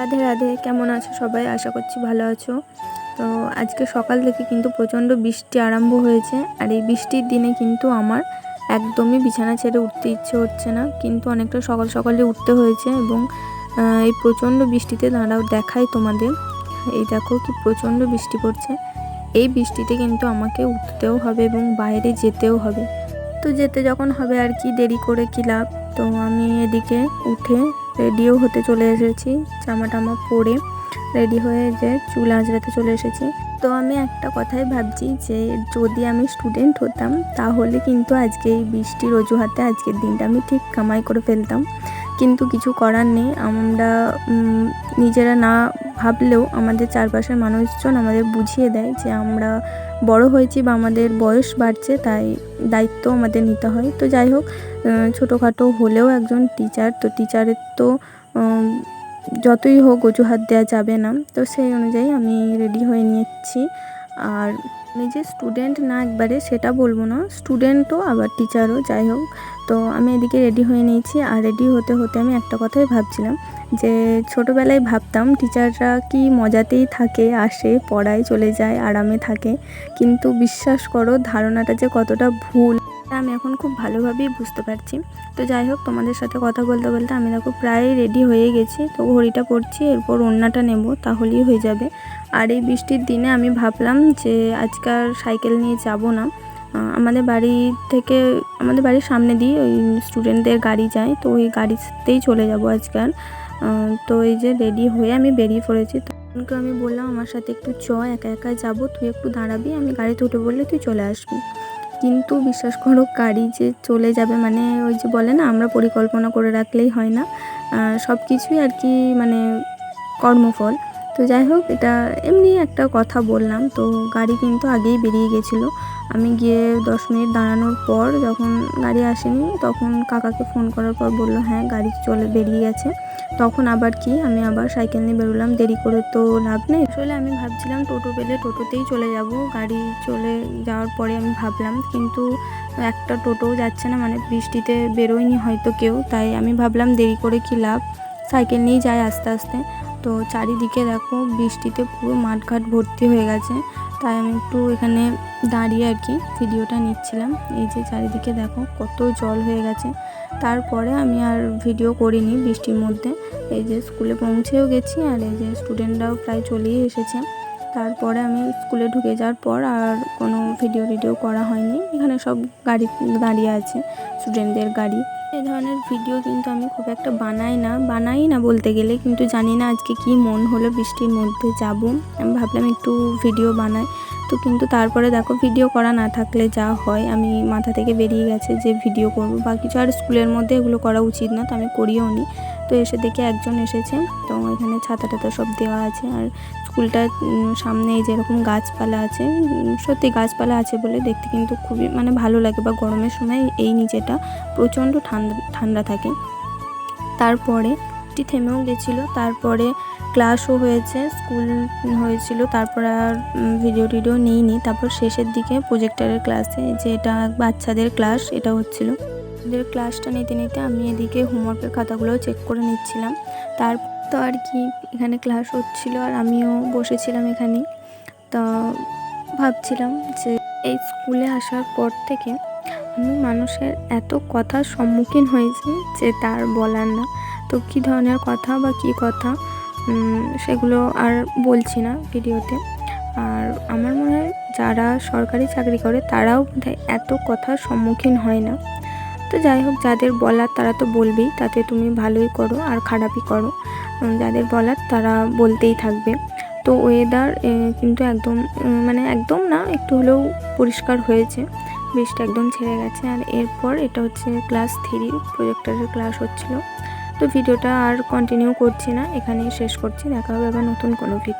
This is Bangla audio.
রাধে রাধে, কেমন আছো সবাই? আশা করছি ভালো আছো। তো আজকে সকাল থেকে কিন্তু প্রচণ্ড বৃষ্টি আরম্ভ হয়েছে, আর এই বৃষ্টির দিনে কিন্তু আমার একদমই বিছানা ছেড়ে উঠতে ইচ্ছে হচ্ছে না। কিন্তু অনেকটা সকাল সকালে উঠতে হয়েছে এবং এই প্রচণ্ড বৃষ্টিতে দাঁড়াও দেখাই তোমাদের। এই দেখো কি প্রচণ্ড বৃষ্টি পড়ছে। এই বৃষ্টিতে কিন্তু আমাকে উঠতেও হবে এবং বাইরে যেতেও হবে। তো যেতে যখন হবে আর কি, দেরি করে কি লাভ? তো আমি এদিকে উঠে রেডিও হতে চলে এসেছি, জামা টামা পরে রেডি হয়ে যে চুল আঁচড়াতে চলে এসেছি। তো আমি একটা কথাই ভাবছি যে যদি আমি স্টুডেন্ট হতাম তাহলে কিন্তু আজকে এই বৃষ্টির অজুহাতে আজকের দিনটা আমি ঠিক কামাই করে ফেলতাম। কিন্তু কিছু করার নেই। আমরা নিজেরা না ভাবলেও আমাদের চারপাশের মানুষজন আমাদের বুঝিয়ে দেয় যে আমরা বড় হয়েছি বা আমাদের বয়স বাড়ছে, তাই দায়িত্ব আমাদের নিতে হয়। তো যাই হোক ছোটোখাটো হলেও একজন টিচার তো টিচারের তো যতই হোক অজুহাত দেওয়া যাবে না। তো সেই অনুযায়ী আমি রেডি হয়ে নিয়েছি। আর আমি যে স্টুডেন্ট না একবারে সেটা বলব না স্টুডেন্টও আবার টিচারও যাই হোক। তো আমি এদিকে রেডি হয়ে নিয়েছি আর রেডি হতে হতে আমি একটা কথাই ভাবছিলাম যে ছোটোবেলায় ভাবতাম টিচাররা কি মজাতেই থাকে, আসে, পড়ায় চলে যায়, আরামে থাকে। কিন্তু বিশ্বাস করো, ধারণাটা যে কতটা ভুল আমি এখন খুব ভালোভাবেই বুঝতে পারছি। তো যাই হোক, তোমাদের সাথে কথা বলতে বলতে আমি দেখো প্রায় রেডি হয়ে গেছি। তো ঘড়িটা পড়ছি, এরপর ওড়নাটা নেব, তাহলেই হয়ে যাবে। আর এই বৃষ্টির দিনে আমি ভাবলাম যে আজকাল সাইকেল নিয়ে যাব না। আমাদের বাড়ি থেকে, আমাদের বাড়ির সামনে দিয়ে ওই স্টুডেন্টদের গাড়ি যায়, তো ওই গাড়িতেই চলে যাব আজকাল। তো এই যে রেডি হয়ে আমি বেরিয়ে পড়েছি। তখনকে আমি বললাম, আমার সাথে একটু চ, একা একা যাব, তুই একটু দাঁড়াবি, আমি গাড়িতে উঠে বললে তুই চলে আসবি। কিন্তু বিশ্বাস করো, গাড়ি যে চলে যাবে মানে ওই যে বলে না, আমরা পরিকল্পনা করে রাখলেই হয় না। সব কিছুই আর কি মানে কর্মফল। তো যাই হোক, এটা এমনি একটা কথা বললাম। তো গাড়ি কিন্তু আগেই বেরিয়ে গেছিল। আমি গিয়ে দশ মিনিট দাঁড়ানোর পর যখন গাড়ি আসেনি, তখন কাকাকে ফোন করার পর বলল হ্যাঁ গাড়ি চলে, বেরিয়ে গেছে। তখন আবার কি? আমি আবার সাইকেল নিয়ে বেরোলাম, দেরি করে তো লাভ নেই। আসলে আমি ভাবছিলাম টোটো পেলে টোটোতেই চলে যাব, গাড়ি চলে যাওয়ার পরে আমি ভাবলাম, কিন্তু একটা টোটোও যাচ্ছে না মানে বৃষ্টিতে বেরোয়নি হয়তো কেউ, তাই আমি ভাবলাম দেরি করে কি লাভ? সাইকেল নিয়েই যাই আস্তে আস্তে। তো চারিদিকে দেখো, বৃষ্টিতে পুরো মাঠঘাট ভর্তি হয়ে গেছে, তাই আমি একটু এখানে দাঁড়িয়ে আর কি ভিডিওটা নিচ্ছিলাম। এই যে চারিদিকে দেখো, কত জল হয়ে গেছে। তারপরে আমি আর ভিডিও করিনি বৃষ্টির মধ্যে। এই যে স্কুলে পৌঁছেও গেছি আর এই যে স্টুডেন্টরাও প্রায় চলেই এসেছে। তারপরে আমি স্কুলে ঢুকে যাওয়ার পর আর কোনো ভিডিও টিডিও করা হয়নি। এখানে সব গাড়ি দাঁড়িয়ে আছে স্টুডেন্টদের গাড়ি। এই ধরনের ভিডিও কিন্তু আমি খুব একটা বানাই না। বানাই না বলতে গেলে, কিন্তু জানি না আজকে কি মন হলো বৃষ্টির মধ্যে যাব। আমি ভাবলাম একটু ভিডিও বানাই। তো কিন্তু তারপরে দেখো ভিডিও করা না থাকলে যা হয়, আমি মাথা থেকে বেরিয়ে গেছে যে ভিডিও করব। বা কিছু আর স্কুলের মধ্যে এগুলো করা উচিত না, তো আমি করিও নি। তো এসে দেখে একজন এসেছে, তো এখানে ছাতা টাতা সব দেওয়া আছে। আর স্কুলটার সামনে এই যেরকম গাছপালা আছে সত্যি গাছপালা আছে বলে দেখতে কিন্তু খুবই মানে ভালো লাগে। বা গরমের সময় এই নিচেটা প্রচণ্ড ঠান্ডা ঠান্ডা থাকে। তারপরে বৃষ্টি থেমেও গেছিল, তারপরে ক্লাসও হয়েছে, স্কুল হয়েছিল, তারপর আর ভিডিও টিডিও নিইনি। তারপর শেষের দিকে প্রজেক্টারের ক্লাসে যে এটা বাচ্চাদের ক্লাস এটা হচ্ছিল। ওদের ক্লাসটা নিতে নিতে আমি এদিকে হোমওয়ার্কের খাতাগুলো চেক করে নিচ্ছিলাম। তার তো আর কি, এখানে ক্লাস হচ্ছিল আর আমিও বসেছিলাম এখানে। তা ভাবছিলাম যে এই স্কুলে আসার পর থেকে আমি মানুষের এত কথার সম্মুখীন হয়েছি যে তার বলার না। তো কী ধরনের কথা বা কী কথা সেগুলো আর বলছি না ভিডিওতে। আর আমার মনে হয় যারা সরকারি চাকরি করে, তারাও বোধহয় এত কথার সম্মুখীন হয় না। তো যাই হোক, যাদের বলার তারা তো বলবেই, তাতে তুমি ভালোই করো আর খারাপই করো। যাদের বলার তারা বলতেই থাকবে। তো ওয়েদার কিন্তু একদম মানে একদম না, একটু হলেও পরিষ্কার হয়েছে। বৃষ্টি একদম ছেড়ে গেছে। আর এরপর এটা হচ্ছে ক্লাস থ্রি প্রজেক্টরের ক্লাস হচ্ছিল। তো ভিডিওটা আর কন্টিনিউ করছি না। এখানেই শেষ করছি। দেখা হবে আবার নতুন কোনো ভিডিও